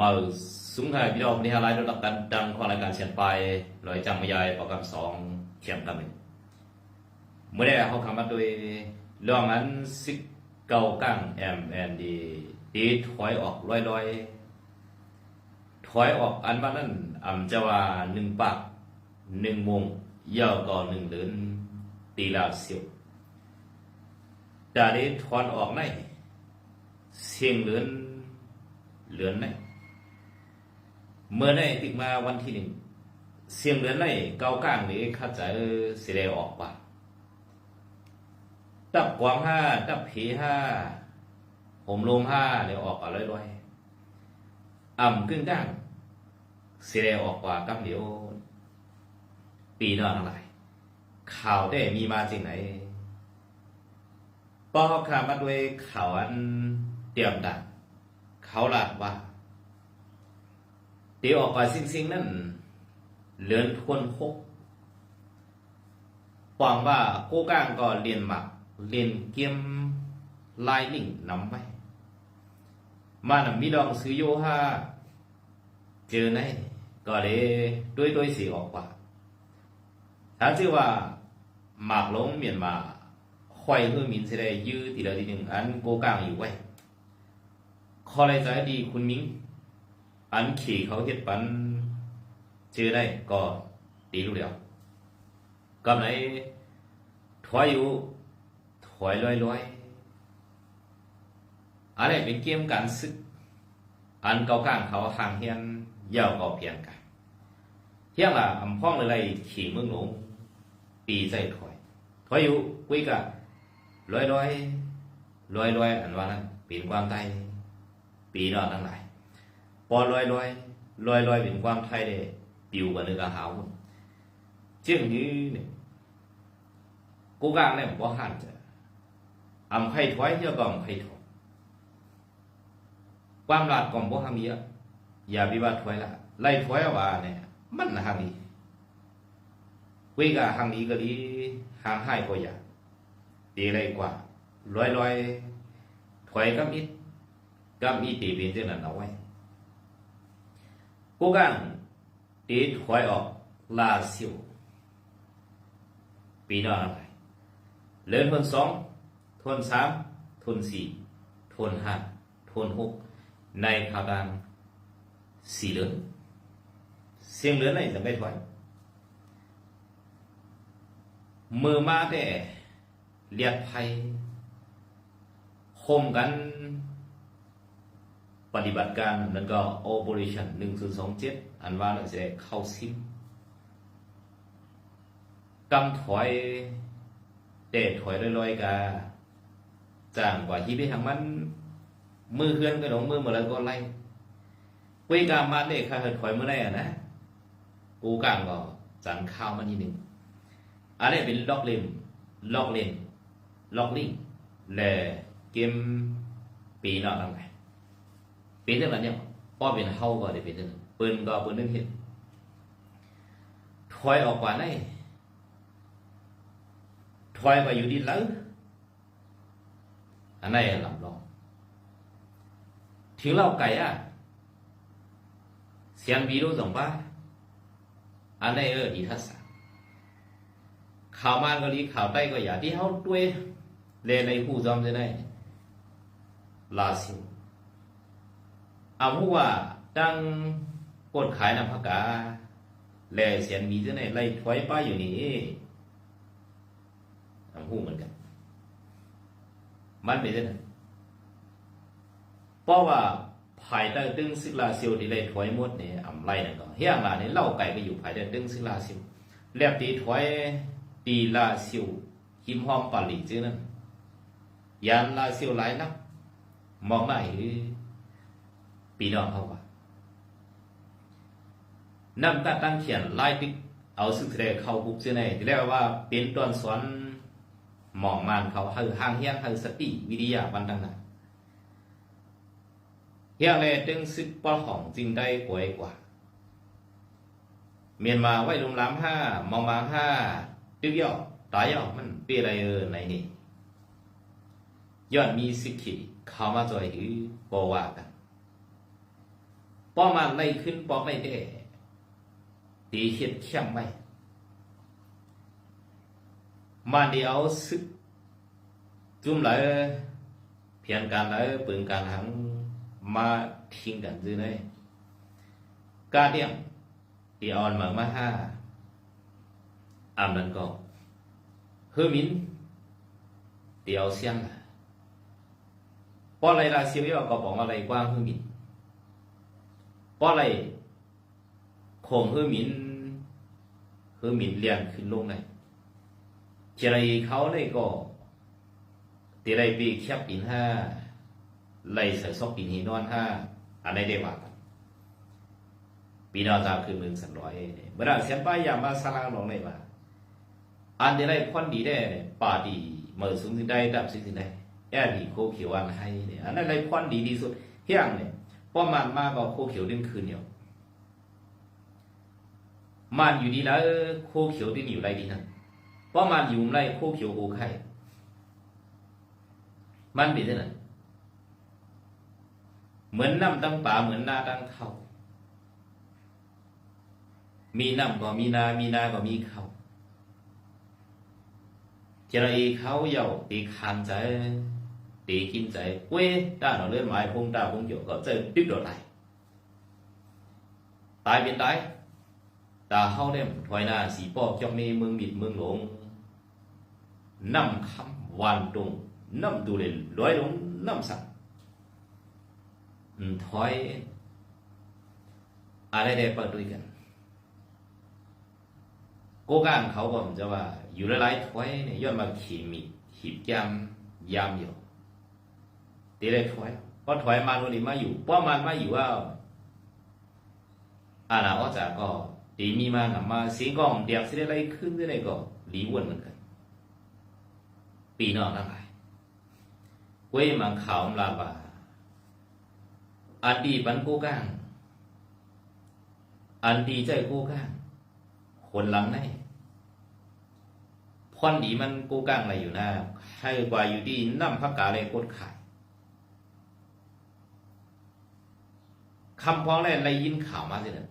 มาสูงไทยพี่น้องนี่ฮะไลฟ์ระดับกันดังของรายการเชียนไปลอยจังมายายโปรแกรมสองเขียมกันหนึ่งเมื่อได้เขาคำมาโดยเรื่องนั้นซิกเก่ากั้งแอมแอนดีดีถอยออกลอยลอยถอยออกอันว่านั้นอ่ำจะว่าหนึ่งปากหนึ่งมงยาวก่อหนึ่งเดือนตีลาเสียวดานี้ถอนออกในเสียงเหลือนเหลือนใน เมื่อได้ติดมาวันที่หนึ่งเสียงเหลือนในเกาก้างนี้ข้าใจสิได้ออกว่าดับกวางห้าดับผีห้าผมลมห้าเนี่ยวออกอะร้อยๆอ่ำกึ่งก้างสิได้ออกกว่ากับเดี๋ยว ปีน้าทั้งหลายข่าวได้มีมาจริงไหนป้อข่าวมาด้วยข่าวอันเตรียมดังเขาลาดว่า เดี๋ยวออกไปซิงๆนั่นเหลือนทวนหกหวังว่าโก้ก้างก็เรียนหมักเรียนเกมลายลิงนำไปมานะมีลองซื้อโยฮาเจอในก็เลยด้วยด้วยสีออกว่าถ้าชื่อว่าหมากลงเมียนมาค่อยเพื่อมินสิได้ยื้อทีละทีหนึ่งอันโกกางอยู่ไว้ขอเลยใจดีคุณมิ้ง อันขี่เขาเฮ็ดปันชื่อได้ก็ตีรู้เดียวกับไหนถอยอยู่ถอยลอยลอยอันนี้เป็นเกมการซึก อันเก่าก้างเขาทางเฮียนยาวก็เพียงกันเฮียงล่ะอำพ้องเลยขี่เมืองหลวงปีใจถอยถอยอยู่คุยกับลอยลอยลอยลอยอันว่านั้นปีนความใต้ปีนอกทั้งหลาย พอลอยลอยลอยลอยเป็นความไทยได้ปิวกันนึกกะหาวเจียงนี้เนี่ยกูกางเนี่ยบ่หันจะอำไข่ถอยเจ้าก็อำไข่ถอยความหลาดก่อนบ่หามีอะอย่าวิวาถอยละไล่ถอยว่าเนี่ยมันหามีเวกะหางนี้ก็ดีหางให้ก็อย่าดีเลยกว่าลอยลอยถอยกับมิดกับมีตีเป็นเจังนั้นเอาไว้ cố gắng để thoái ở là siêu vì đó là phải lớn hơn sóng thôn sám thôn xì thôn hạt thôn húc này khảo đàn xì lớn xiềng lớn này là cái thoái mơ ma để liệt hay hôm gắn ปฏิบัติการนั้นก็ operation 1027อันว่าเราจะเข้าซิมกำถอยเตะถอยลอยๆกาจางกว่าที่ไปทางมัน มือเคลื่อนก็ลงมือมาแล้วก็ไล่กุยกามาเด็กค่ะถอยเมื่อไรอะนะกูกลางก็จานข้าวมานิดนึงอันนี้เป็นล็อกเลนล็อกเลนล็อกลิงและเกมปีนอกทั้งหลาย เป็นเรื่องนั้นเนี่ยป้อเป็นเฮาก็ได้เป็นเรื่องนั้นปืนก็ปืนนึงเห็นถอยออกกว่าไหนถอยมาอยู่ดินแล้วอันไหนลำลองถึงเราไก่อะเสียงบีรู้สองป้าอันไหนเออดีทัศน์ข่าวมานก็ดีข่าวใต้ก็อย่าที่เฮาด้วยเลในผู้จอมจะได้ลาซิว อาผู้ว่าดังกดขายน้ำผักกาแลเสียนมีที่ไหนไล่ถอยป้าอยู่นี่เอาผู้เหมือนกัน มันเป็นยังไงเพราะว่าภายใต้ตึงซิลาเซิลที่ไล่ถอยหมดเนี่ยอำไรนั่นก็เฮียงลาเนี่ยเล่าไก่ก็อยู่ภายใต้ตึงซิลาเซิลแล้วตีถอยตีลาเซิลหิมห้อมปาลีจื้อนั่นยานลาเซิลหลายนักมองได้หรือ ปีน้องเขาว่าน้ำตาตั้งเขียนไล่ติ๊กเอาสึกแสดงเข้าคุกเสียในที่เรียกว่าเป็นตอนสอนหมองมานเขาให้ห่างเฮียงให้สติวิทยาบันต่างนั้นเฮียงเลยตึงซึกปอของจริงได้กวยกว่า เมียนมาไว้ลุมล้ำห้ามองมาห้าตึกย่อตายย่อมันเปียอะไรเออในนี่ย้อนมีสิกขีเข้ามาจอยหือบ่ว่ากัน ป้อมันไล่ขึ้นปอไล่ได้ตีเฮ็ดเข้มไว้มันเดียวซึกจุ่มเลยเพียงการเลยปืนการหังมาทิ้งกันซื่อเลยกาเดียมตีออนมามาห้าอามนั้นก็เฮอมินเดียวเสียงล่ะพราะอะไรล่ะเสียวก็บอกอะไรกว้างเฮอมิน เพราะอไรคงเฮอมินเฮอมินเลียนขึ้นลงเลยเจริเขาเลยก็ตีไรปีแคบปินห้าไล่ใส่ซอกปินหีนอนห้าอันไหนได้ว่ากันปีนอจาคือมึงสันร้อยเมื่อเสียนป้ายยามาสลางหลงเลยว่าอันเดไรควันดีได้ป่าดีเมื่อสูงสิ่งใดดับสิ่งสิ่งใดแอบดีโคเขียวอันให้เนี่ยอันนั้นไรควันดีที่สุดเฮียงเนี่ย พราะมันมากก็โคเขียวดิ้นคืนเดียวมันอยู่ดีแล้วโคเขียวดิ้นอยู่ไรดีนั่นเพราะมันอยู่ไรโคเขียวโอไข่มันเป็นที่ไหนเหมือนน้ำตั้งป่าเหมือนนาตั้งเขามีน้ำก็มีนา มีนาก็มีเขา cho nên เขาเยาตีคานใจ ตีกินใจเว้ด้านเราเลื่อนหมายพงดาวพงโยก็เจอปิ๊บโดดไหลตายเป็นตายตาเข้าเล่มถอยหน้าสีปอกจ้องมีเมืองบิดเมืองหลงน้ำคำวานตรงน้ำดูเลยร้อยลงน้ำสั่งถอยอะไรได้เปิดด้วยกันโกก้านเขาบอกจะว่า อยู่หลายๆถอยเนี่ยย้อนมาขี่มีขีดยำยำอยู่ ตีเลยถ้วยเพราะถ้วยมันวันนี้มาอยู่เพราะมันมาอยู่ว่าอาณาว่าจาก็ตีมีมาหนมาสียงกองเดียกสิได้ไรขึ้นได้ก็หลีวนเหมือนกันปีนอกทั้งหลายเว้ยมันขาวลาบาอันดีปันโกก้าง อันดีใจโกก้างคนหลังในพอนดีมันกู้กลางอะไรอยู่นะให้กว่าอยู่ที่น้ำพักกาเลยโคตรขาย คำพ้องแรกอะไรยินข่าวมาสิเนี่ย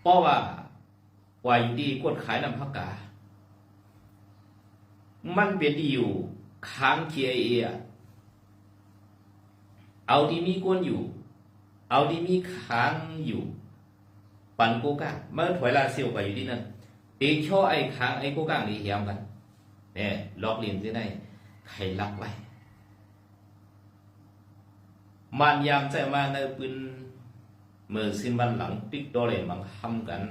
เพราะว่าว่าอยู่ที่กดขายน้ำพักกา มันเป็นดีอยู่ค้างเคียเอเอาที่มีก้นอยู่ เอาที่มีค้างอยู่ ปันโกก้างเมื่อถอยลาเซียวไปอยู่ที่นั่นตีช่อไอ้ค้างไอ้โกก้างนี่เหี่ยมกันเนี่ยล็อกเลียนที่ได้ใครลักไว้ มันยามใจมาในปืนเมื่อสิ้นวันหลังปิกโดเลนบังทำกัน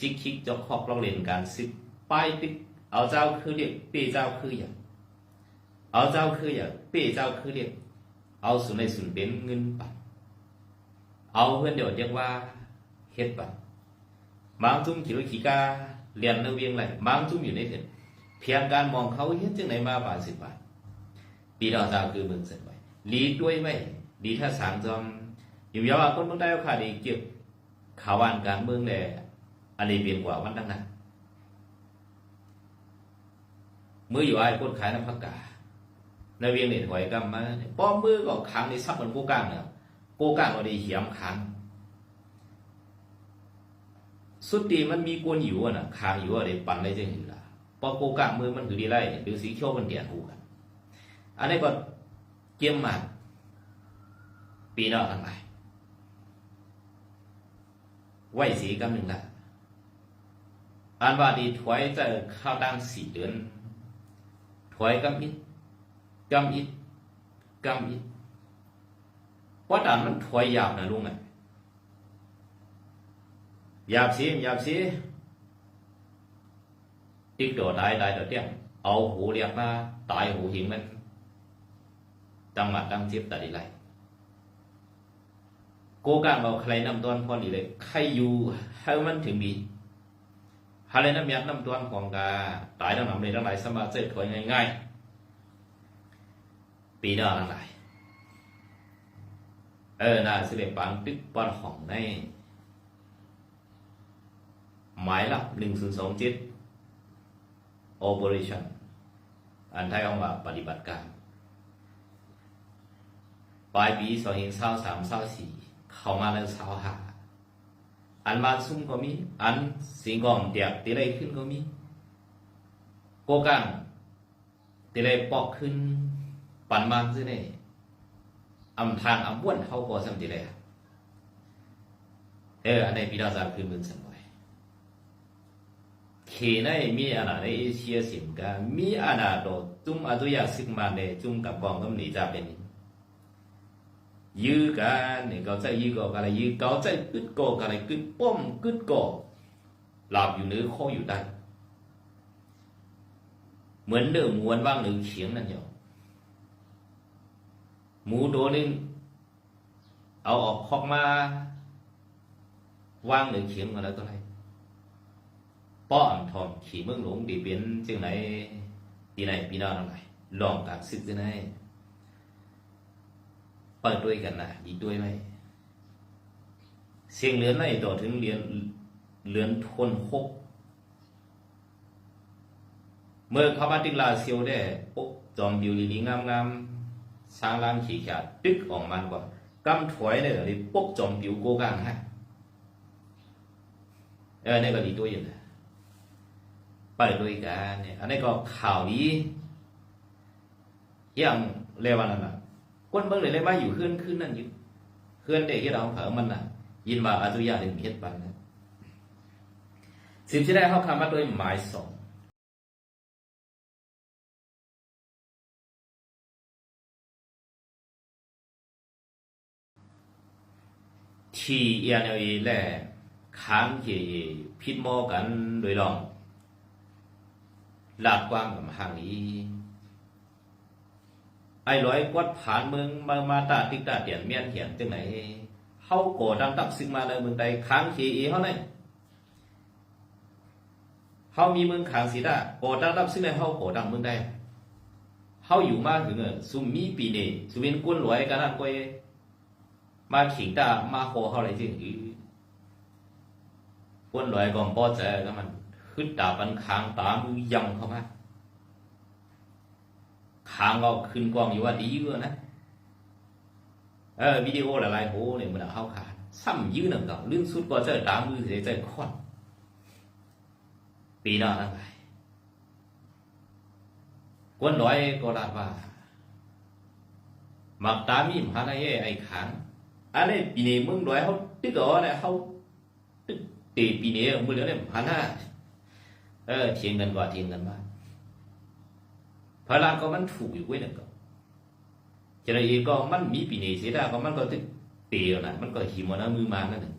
จิกคิกจอกคอกล็อกเลียนการซิป้ายปิกเอาเจ้าคือเรียกเป้เจ้าคืออย่างเอาเจ้าคืออย่างเป้เจ้าคือเรียกเอาสุนในสุนเป็นเงินปันเอาเพื่อนเดี๋ยวเรียกว่าเฮ็ดบัตรบางทุ่มขี่รถขี่กาเรียนในเวียงไรบางทุ่มอยู่ในเถิดเพียงการมองเขาเฮ็ดจังไหนมาบาทสิบบาทปีดาวตาคือเมืองเสร็จไว้าคือเมืองเส้นไอ้ คนขายน้ำพักกาในเวียงเนี่ยถอยกำมาป้อมมือก็ค้างในซับมันกูกางเนี่ยโกก้างเราได้เหี่ยมค้างสุดดีมันมีกวนอยู่อะนะค้างอยู่อะได้ปั่นได้จังอยู่ละพอโกก้างมือมันคือดีไรหรือสีเขียวมันเดียนหูกัน อันนี้ก็ เกี่ยมมากปีนอกทั้งหลายไหวสีกำหนึ่งละอันว่าดีถอยจะเข้าดังสี่เดือนถอยกำอิดกำอิดกำอิดเพราะด่านมันถอยยาวนะลุงไงยาบสิยาบสิติ๊กโดได้ได้ตัวเตี้ยเอาหูเรียกมาตายหูหิงมัน จังหวัดดังเจ็บตัดอีไรโกการเอาใครนำตอนพอดีเลยใครอยู่ให้มันถึงดีฮาเลน้ำยัดนำตอนของกาตายน้ำหนำเลยทั้งไหลสมาเสร็จถอยง่ายๆปีหน้าทั้งหลเออน่าสิเล็ปังตึกปอนของในหมายลับหนึ่งศูนย์สองเจ็ด operation อันไทยเอาว่าปฏิบัติการ ปลายปีสองเศร้าสามเศร้าสี่เข้ามาแล้วเศร้าหาอันมาซุ่มก็มี อันสิงกอมเดียกตีไรขึ้นก็มีโกกังตีไรปอกขึ้น ปันมาซื่อเนี่ยอำทางอำบ้วนเขาก็สำตีไรเอออันในปีดาซาขึ้นมึงสันไว้เขในมีอันไหนเชียสิมกามีอันโดจุ่มอาตุยาสิกมาเนจุ่มกับกองก็มีจะเป็น ยื้อกันเนี่ยเขาใจยื้อกันอะไรยื้อเขาใจกึดก็กันอะไรกึดป้อมกึดก็หลับอยู่เนื้อข้ออยู่ได้เหมือนเดิมมวนว่างหนึ่งเขียงนั่นอยู่หมูตัวนึงเอาออกคอกมาว่างหนึ่งเขียงมาแล้วตัวไรป้อนทอมขี่เมืองหลวงดีเปลี่ยนจึงไหนปีไหนปีน้าอะไรลองการศึกจึงไหน เปิดด้วยกันนะดีด้วยไหมเสียงเหลือนในต่อถึงเหลือนเหลือนทนหกเมื่อเขามาติลาเซียวได้ปุ๊บจอมบิวลีลีงามงามสร้างร่างขี่ขาดตึกออกมันกว่ากำถวยเนี่ยเลยปุ๊บจอมบิวโกกางให้เออเนี่ก็ดีด้วยอยู่นะเปิดด้วยกันเนี่ยอันนี้ก็ข่าวนี้อย่างเรียกว่านั่น คนะ quân bưng lại lấy ba อยู่ขึ้นขึ้นนั่นอยู่ขึ้นเด็กที่เราเผอมันน่ะ ยินว่าอาตุยาถึงเพียรปันนะสิ่งที่ได้เขาคำมาโดยหมายสองที่เอียนเอาอีและค้างที่พิดโมอกันโดยลอง หลากกว้างกับห่างนี้ ไอ้ร้อยกวดผ่านเมืองมามาตาติกตาเตียนเมียนเหียนจังไหนเฮาโกดังตับซึ่งมาเลยเมืองใดค้างขีอีเฮาไหนเฮามีเมืองขางสีดาโกดังตับซึ่งในเฮาโกดังเมืองใดเฮาอยู่มาถึงเออสุมมีปีนีสุวินกุนรวยกันนั่นก็มาขิงตามาโคเฮาเลยจึงอือกุนรวยก็บ่ใจก็มันขึ้นตาปันค้างตามือยังเข้ามา ขางก็ขึ้นกล้องอยู่ว่าดีอยู่นะเออวิดีโอหลายๆโหเนี่ยมันเข้าขาดซ้ำยืนหนึ่งก็ลื่นสุดก็เจอตามมือเสียใจคอนปีหน้านั่นไงกวนร้อยก็ลาดว่ามักตามีมหาในไอ้ขางอันนี้ปีนี้มึงร้อยเขาตึกอ๋อเนี่ยเขาตึกตีปีนี้มึงเหลือเนี่ยพันห้าเออเทียงกันกว่าเทียงกันมา พลังก็มันถูกอยู่ไว้หนึ่งก็จะได้ก็มันมีปีนี้เสียไดายก็มันก็ตึกเตียวนะมันก็หิมเอาหน้ามือมานั่นหนึ่ง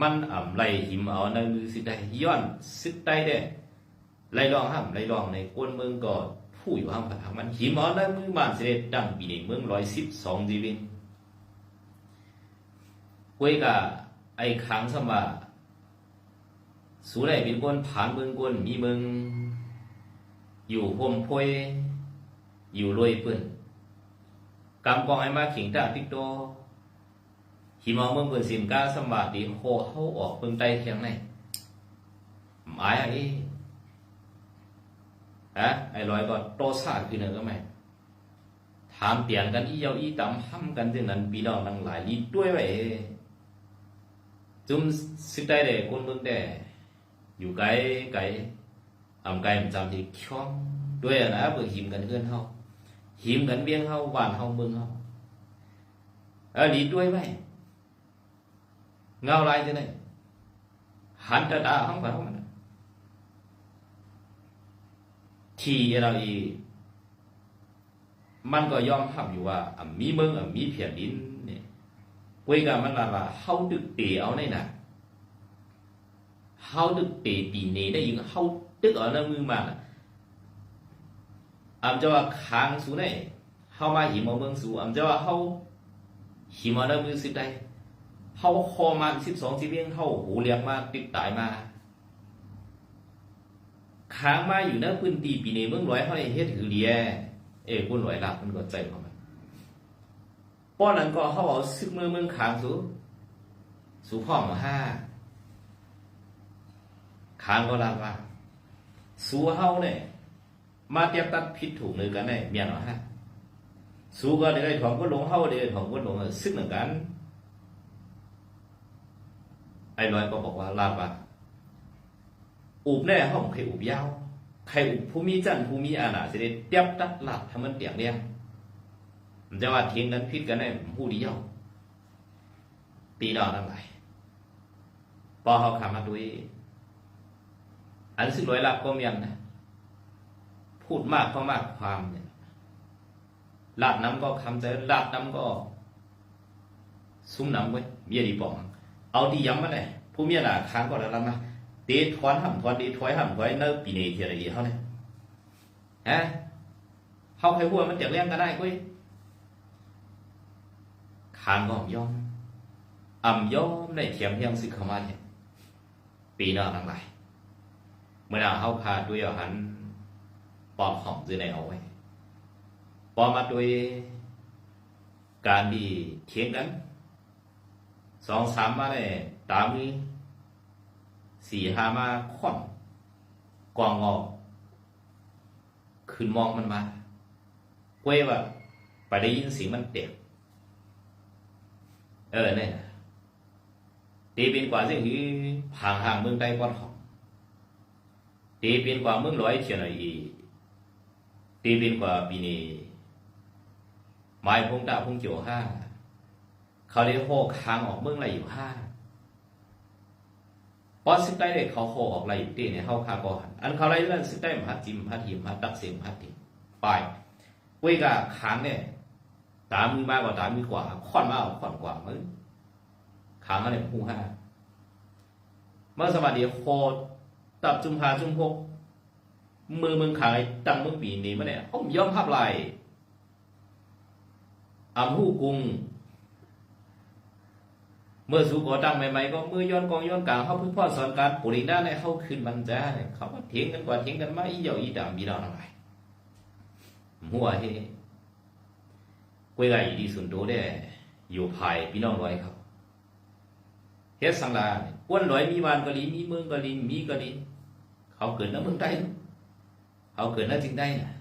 มันอ่ำไรหิมเอาหน้ามือสิได้ย้อนสิได้ได้ไรลองห้ามไรลองในก้นเมืองก็ผู้อยู่ห้ามผักมันหิมเอาหน้ามือมานเสด็จดังปีนี้เมืองร้อยสิบสองจีวินกวยกะไอ้ขังสมาสูไรเป็นก้นผ่านเมืองก้นมีเมือง อยู่พมพวยอยู่รวยปืนกำกองไอ้มาขิงตาติ๊กโตหิมองเมืองเปินสิมกาสมบัติโคเข้าออกเมืองใต้เทียงไหนหมายไอ้ฮะไอ้ลอยก็โตซาคือเนื้อก็ไม่ถามเปลี่ยนกันอีเยาอีตำห้ำกันจึงนั้นปีน้องทั้งหลายรีด้วยไว้จุ่มสิได้เด็กคนเมืองแต่อยู่ไกลไกล อํไกลประจํที่ช่องด้วยนะเพื่อหิมกันเพื่อนเฮาหิมกันเบี้ยงเฮาหวานเฮาเมืองเฮาเออดีด้วยไหมเงาลายจะไหนหันตาตาห้องไปห้องมันทีเราอีมันก็ยอมทำอยู่ว่ามีเมืองมีเพียดินเนี่ยคุยกันมันละเฮาดึกเตเอาในน่ะเฮาดึกเตปีนีได้ยังเฮา ตึกอ่อนน้ำมือมาอำจะว่าค้างสูไหนเฮามาหิมเาเมืองสูอำจะว่าเฮาหิมเอาน้ำมือสิบได้เฮาคอมาสิบสองสิบเลี้ยงเฮาหูเลี้ยงมาติดตายมาค้างมาอยู่ในพื้นที่ปีนี้เมืองร้อยเฮาได้เฮ็ดหือเลียเอ้คุณร้อยลับมันก็ใจเข้ามาป้อนนั้นก็เฮาเอาซึกมืองเมืองค้างสูสูพ่อมาห้าค้างก็ลับว่า สู้เฮาเนี่ยมาเทียบตัดผิดถูกเลยกันได้เมียนหรอฮะสู้ก็ได้ถองก็หลงเฮาได้ถองก็หลงซึ่งเหมือนกัน ไอ้ร้อยก็บอกว่าลาบว่าอุบแน่ห้องใครอุบยาวใครอุบผู้มีจันทร์ผู้มีอาณาสิได้เตียบตัดหลับทำมันเตียงเรียมันจะว่าเทียงกันพิดกันได้ผู้เดียวปีนอกทั้งหลายพอเขาคำมาด้วย อันซึ่งร้อยลับก็เมียนนะพูดมากก็มากความเนี่ยลาดน้ำก็คำใจลาดน้ำก็ซุ้มน้ำไว้เมียดีปอง เอาดีย้ำมาเลยผู้เมียน่ะค้างก็แล้วมาเตะถอนห่ำถอนเตะถอยห่ำถอยเนื้อปีนี้ทีอะไรอย่าเขาเนี่ยฮะเขาใครหัวมันจะเลี้ยงก็ได้กุ้ยค้างก็ยอมอ่ำยอมในเทียมเทียงสิเข้ามาเนี่ยปีหน้าทั้งหลาย มื่อเราเขาพาด้วยอหารปอบของซื้อในเอาไว้ปอมาด้วยการดีเทียงกันสองสามมาเลยตามนี้สี่ห้ามาค่อนกองออกขึ้นมองมันมาเว้ยว่าไปได้ยินเสียงมันเตะเออเนี่ยตีเป็นกว่าสิ่งที่ห่างห่างเมืองใต้กว่าขอ ตีเป็นกว่าเมืองร้อยเชียนอีตีเป็นกว่าปีนี้ไม้พงดาพงเจียวห้าเขาเลยโหกค้างออกเมืองไรอยู่ห้าพอสิบได้เด็กเขาโหออกไรอยู่ตีเนี่ยเขาคาก่อนอันเขาไรเรื่องสิบได้มหัดจิมหัดหิมหัดตักเสียมหัดติไปเว้ยกะค้างเนี่ยตามมือมากกว่าตามมือกว่าค่อนมากกว่าค่อนกว่ามึงค้างอะไรผู้ห้าเมื่อสวัสดีโค ตับจุมพาจุมพกมือมึงขายตั้งมึงปีนี้มาเนี่ยผมยอมพับไหลอำหูกุง เมื่อสู่ก่อตั้งใหม่ๆก็เมื่อย้อนกองย้อนกลางเขาพิ่งพ่อสอนการปุริด้าในเขาขึ้นบรรจาเนี่ยเขาก็เถียงกันกว่าเถียงกันมาอีเหยาอีดำอีดาวอะไรหัวเฮกวยไก่ดีสุนโตได้อยู่ภายพี่น้องร้อยเขาเฮ็ดสังลาก้วนร้อยมีบ้านกะลีมีเมืองกะลีมีกะลี เขาเกิดในเมืองไทยเขาเกิดในจริงได้นะ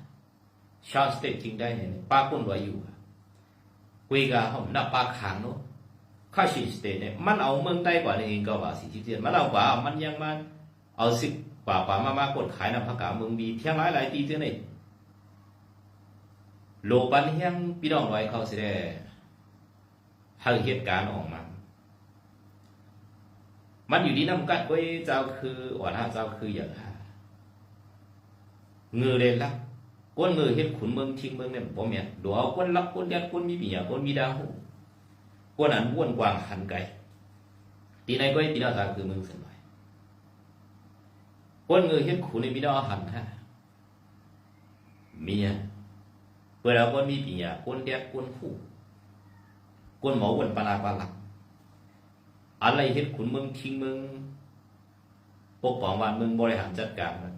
ชาวสเตทจริงได้เนี่ยป้าก้นไว้อยู่คุยกับผมนับป้าขางเนาะข้าชิสเตทเนี่ยมันเอาเมืองไต้กว่าเองก็ว่าสิจิเตียนมันเอากว่ามันยังมันเอาสิกว่าป่ามามากดขายนำพักกาเมืองบีเที่ยงหลายหลายตีเท่านี้โลบันเฮียงพี่น้องไว้เขาสิได้หาเหตุการณ์ออกมา มันอยู่ที่น้ำกัดไว้เจ้าคืออ่อนห้าเจ้าคืออย่างไร ลตีไหนก็ตีดาวตาคือเมืองเสนหน่อยก้นมือเฮ็ดขุนในมีดาวหันฮะมีอะเปิดเอาก้นมีปีหยาก้นแดดก้นคู่ก้นหมอว้วนปลาปลาหลักอะไรเฮ็ดขุนเมืองทิ้งเมืองปกป้องบ้านเมืองบริหารจัดการมัน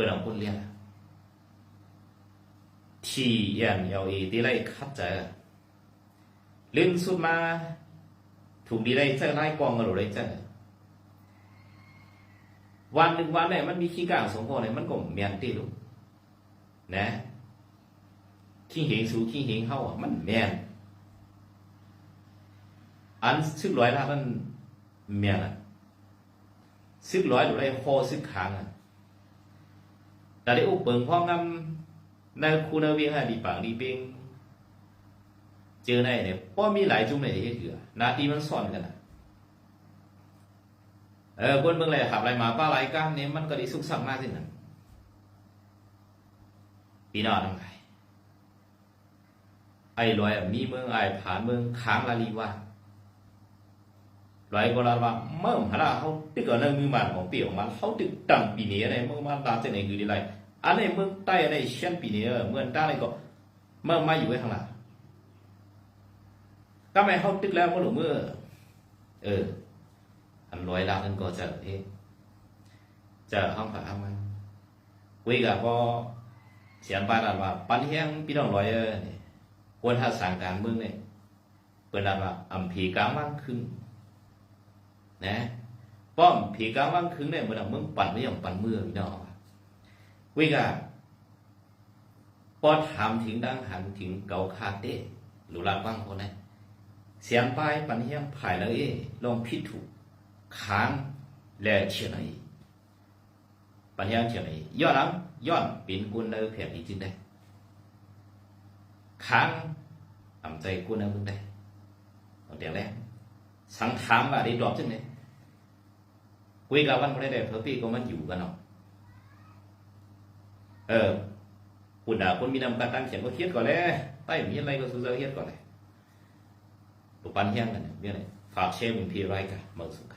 เปิดเอาก้นเลี้ยง T N L E ที่ไรคัดเจอลื่นสุดมาถูกดีไรเจอไล่กองกันหรือไรเจอวันหนึ่งวันเนี่ยมันมีขี้กางสองคนเนี่ยมันก็เมียนตีลูกนะขี้เหงสูขี้เหงเข้าอะมันเมียนอันซึกร้อยละมันเมียนอะซึกร้อยหรือไรคอซึกขางอะ แต่ได้อุปเปิงพ่องำในคูนาเวียงดีปังดีเป้งเจอในเนี่ยป้อมีหลายจุ่มในที่ถือนาทีมันซ่อนกันนะเออคนเมืองไรขับไรมาป้าไรก้ามเนี่ยมันก็ดีสุกสักมากที่นั่นปีนอทั้งหลายไอ้ลอยมีเมืองไอ้ผ่านเมืองค้างลาลีว่า ลอยก็ลาว่าเมื่อหาเขาตึกเอาในมือมันของเปี่ยวมันเขาตึกตั้งปีนี้อะไรเมื่อมาตามเจนไหนคือดีไรอันนี้เมืองใต้อันนี้เชียนปีนี้เมืองใต้ก็เมื่อมาอยู่ไว้ข้างหลังก็ไม่เขาตึกแล้วก็หนูเมื่อเอออันร้อยล้านนั่นก็จะเองจะห้องผ่ามันคุยกับก็เสียงปานว่าปันเฮียงพี่น้องร้อยเออเนี่ยควรถ้าสั่งการเมืองเนี่ยเปิดว่าอำผีกางว่างคึง นะป้อมผีกลางว่างคึงเนี่ยเมื่อเมืองปั่นไม่ยอมปั่นเมื่อพี่น้องวิกาพอถามถึงดังหันถึงเกาคาเต้หรือลาดว่างคนนั้นเสียงปลายปันเฮียงภายเลยลองพิถูกค้างและเชียไหนปัญญาเชียงไหนย้อนหลังย้อนปีนกุนเนอเพียดีจริงได้ค้างอ่ำใจกุนเนอมึงได้เอาเดียวแรกสังถามว่าได้ดอกจังไหนคุย กับวันคนได้เพอพี่ก็มันอยู่กันเนาะ เออคุณด่าคนมีนำการตั้งเขียนก็เขียนก่อนเลยใต้มีอะไรก็สู้ๆเขียนก่อนเลยปุปันเฮียงกันเนี่ยเนี่ยฝากเชฟเป็นพี่ไรกันเมืองสุข